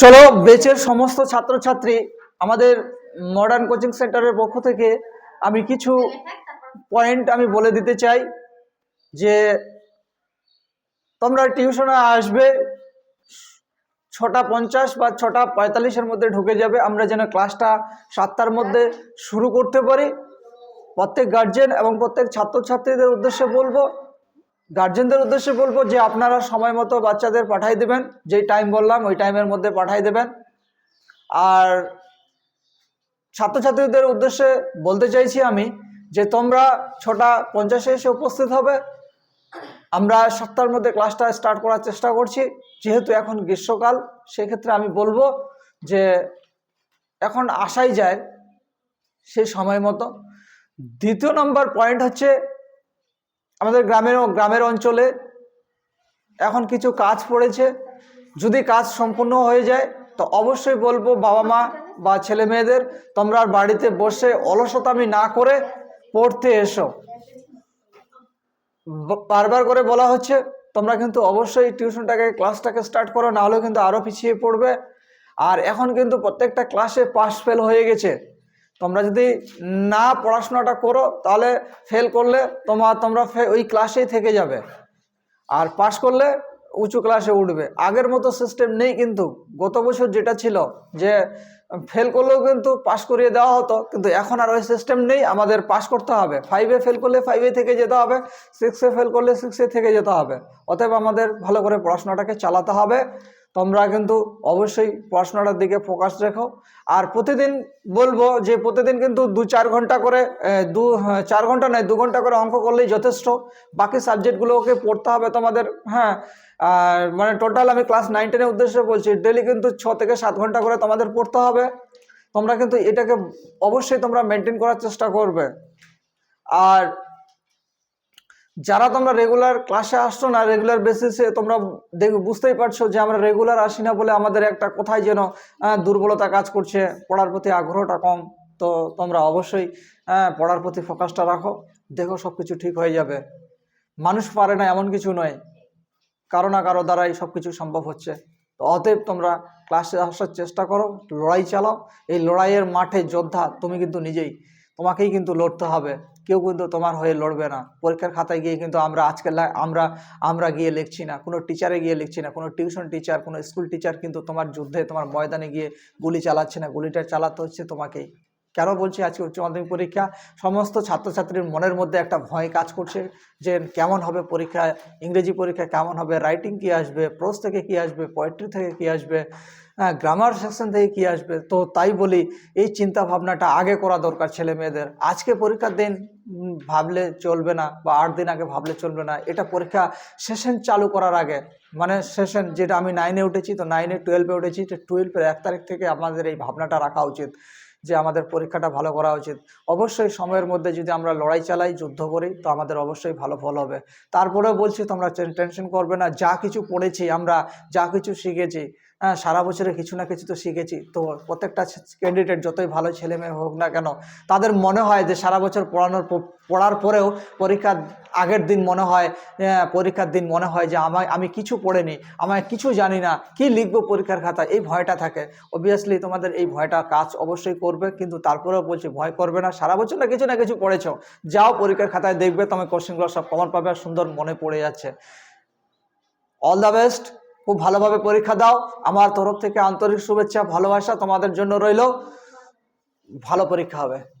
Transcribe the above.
চলো বেচের সমস্ত ছাত্রছাত্রী আমাদের মডার্ন কোচিং সেন্টারের পক্ষ থেকে আমি কিছু পয়েন্ট আমি বলে দিতে চাই যে তোমরা টিউশনে আসবে, ছটা পঞ্চাশ বা ছটা পঁয়তাল্লিশের মধ্যে ঢুকে যাবে। আমরা যেন ক্লাসটা সাতটার মধ্যে শুরু করতে পারি। প্রত্যেক গার্জেন এবং প্রত্যেক ছাত্রছাত্রীদের উদ্দেশ্যে বলব গার্জেনদের উদ্দেশ্যে বলব যে আপনারা সময় মতো বাচ্চাদের পাঠাই দেবেন। যেই টাইম বললাম, ওই টাইমের মধ্যে পাঠাই দেবেন। আর ছাত্রছাত্রীদের উদ্দেশ্যে বলতে চাইছি আমি যে তোমরা ছটা পঞ্চাশে এসে উপস্থিত হবে। আমরা সপ্তাহের মধ্যে ক্লাসটা স্টার্ট করার চেষ্টা করছি। যেহেতু এখন গ্রীষ্মকাল, সেক্ষেত্রে আমি বলব যে এখন আসাই যায় সেই সময় মতো। দ্বিতীয় নম্বর পয়েন্ট হচ্ছে আমাদের গ্রামের গ্রামের অঞ্চলে এখন কিছু কাজ পড়েছে। যদি কাজ সম্পূর্ণ হয়ে যায়, তো অবশ্যই বলব বাবা মা বা ছেলে মেয়েদের, তোমরা বাড়িতে বসে অলসতামি না করে পড়তে এসো। বারবার করে বলা হচ্ছে, তোমরা কিন্তু অবশ্যই টিউশনটাকে, ক্লাসটাকে স্টার্ট করো, না হলে কিন্তু আরও পিছিয়ে পড়বে। আর এখন কিন্তু প্রত্যেকটা ক্লাসে পাস ফেল হয়ে গেছে। তোমরা যদি না পড়াশোনাটা করো, তাহলে ফেল করলে তোমার তোমরা ওই ক্লাসেই থেকে যাবে। আর পাশ করলে উঁচু ক্লাসে উঠবে। আগের মতো সিস্টেম নেই কিন্তু। গত বছর যেটা ছিল যে ফেল করলেও কিন্তু পাশ করিয়ে দেওয়া হতো, কিন্তু এখন আর ওই সিস্টেম নেই। আমাদের পাশ করতে হবে। ফাইভে ফেল করলে ফাইভে থেকে যেতে হবে। সিক্সে ফেল করলে সিক্সে থেকে যেতে হবে। অতএব আমাদের ভালো করে পড়াশোনাটাকে চালাতে হবে। তোমরা কিন্তু অবশ্যই পড়াশোনাটার দিকে ফোকাস রেখো। আর প্রতিদিন বলব যে প্রতিদিন কিন্তু দু চার ঘণ্টা করে দু হ্যাঁ, চার ঘণ্টা নয় দু ঘণ্টা করে অঙ্ক করলেই যথেষ্ট। বাকি সাবজেক্টগুলোকে পড়তে হবে তোমাদের হ্যাঁ মানে টোটাল আমি ক্লাস নাইন টেনের উদ্দেশ্যে বলছি ডেলি কিন্তু ছ থেকে সাত ঘণ্টা করে তোমাদের পড়তে হবে। তোমরা কিন্তু এটাকে অবশ্যই তোমরা মেনটেন করার চেষ্টা করবে। আর যারা তোমরা রেগুলার ক্লাসে আসছো না রেগুলার বেসিসে তোমরা দেখ বুঝতেই পারছ যে আমরা রেগুলার আসি না বলে আমাদের একটা কোথায় যেন দুর্বলতা কাজ করছে। পড়ার প্রতি আগ্রহটা কম। তো তোমরা অবশ্যই পড়ার প্রতি ফোকাসটা রাখো। দেখো সব কিছু ঠিক হয়ে যাবে। মানুষ পারে না এমন কিছু নয়। কারও না কারও দ্বারাই সব কিছু সম্ভব হচ্ছে। তো অতএব তোমরা ক্লাসে আসার চেষ্টা করো, লড়াই চালাও। এই লড়াইয়ের মাঠে যোদ্ধা, তুমি কিন্তু নিজেই। তোমাকেই কিন্তু লড়তে হবে। কেউ কিন্তু তোমার হয়ে লড়বে না। পরীক্ষার খাতায় গিয়ে কিন্তু আমরা আজকে আমরা আমরা গিয়ে লিখছি না। কোনো টিচারে গিয়ে লিখছি না। কোনো টিউশন টিচার কোনো স্কুল টিচার কিন্তু তোমার যুদ্ধে, তোমার ময়দানে গিয়ে গুলি চালাচ্ছে না। গুলিটা চালাতে হচ্ছে তোমাকেই। কেন বলছি আজকে উচ্চ মাধ্যমিক পরীক্ষা? সমস্ত ছাত্রছাত্রীর মনের মধ্যে একটা ভয় কাজ করছে যে কেমন হবে পরীক্ষা, ইংরেজি পরীক্ষা কেমন হবে রাইটিং কি আসবে প্রোস থেকে কি আসবে পোয়েট্রি থেকে কি আসবে হ্যাঁ গ্রামার সেকশন থেকে কি আসবে? তো তাই বলি, এই চিন্তা ভাবনাটা আগে করা দরকার ছেলে মেয়েদের আজকে পরীক্ষার দিন ভাবলে চলবে না বা আট দিন আগে ভাবলে চলবে না। এটা পরীক্ষা সেশন চালু করার আগে। মানে সেশন যেটা আমি নাইনে উঠেছি, তো নাইনে টুয়েলভে উঠেছি, তো টুয়েলভের এক তারিখ থেকে আমাদের এই ভাবনাটা রাখা উচিত। যে আমাদের পরীক্ষাটা ভালো করা উচিত। অবশ্যই সময়ের মধ্যে যদি আমরা লড়াই চালাই, যুদ্ধ করি, তো আমাদের অবশ্যই ভালো ফল হবে। তারপরেও বলছি তোমরা টেনশন করবে না, যা কিছু পড়েছি আমরা, যা কিছু শিখেছি হ্যাঁ সারা বছরে কিছু না কিছু তো শিখেছি। তো প্রত্যেকটা ক্যান্ডিডেট যতই ভালো ছেলে মেয়ে হোক না কেন, তাদের মনে হয় যে সারা বছর পড়ানোর পড়ার পরেও পরীক্ষার আগের দিন মনে হয় পরীক্ষার দিন মনে হয় যে আমায়, আমি কিছু পড়িনি, আমায় কিছু জানি না, কি লিখব পরীক্ষার খাতা এই ভয়টা থাকে। অবভিয়াসলি তোমাদের এই ভয়টা কাজ অবশ্যই করবে, কিন্তু তারপরেও বলছি ভয় করবে না, সারা বছর না কিছু না কিছু পড়েছ। যাও পরীক্ষার খাতায় দেখবে তোমার কোশ্চেনগুলো সব কমন পাবে আর সুন্দর মনে পড়ে যাচ্ছে। অল দ্য বেস্ট খুব ভালোভাবে পরীক্ষা দাও। আমার তরফ থেকে আন্তরিক শুভেচ্ছা, ভালোবাসা তোমাদের জন্য রইল। ভালো পরীক্ষা হবে।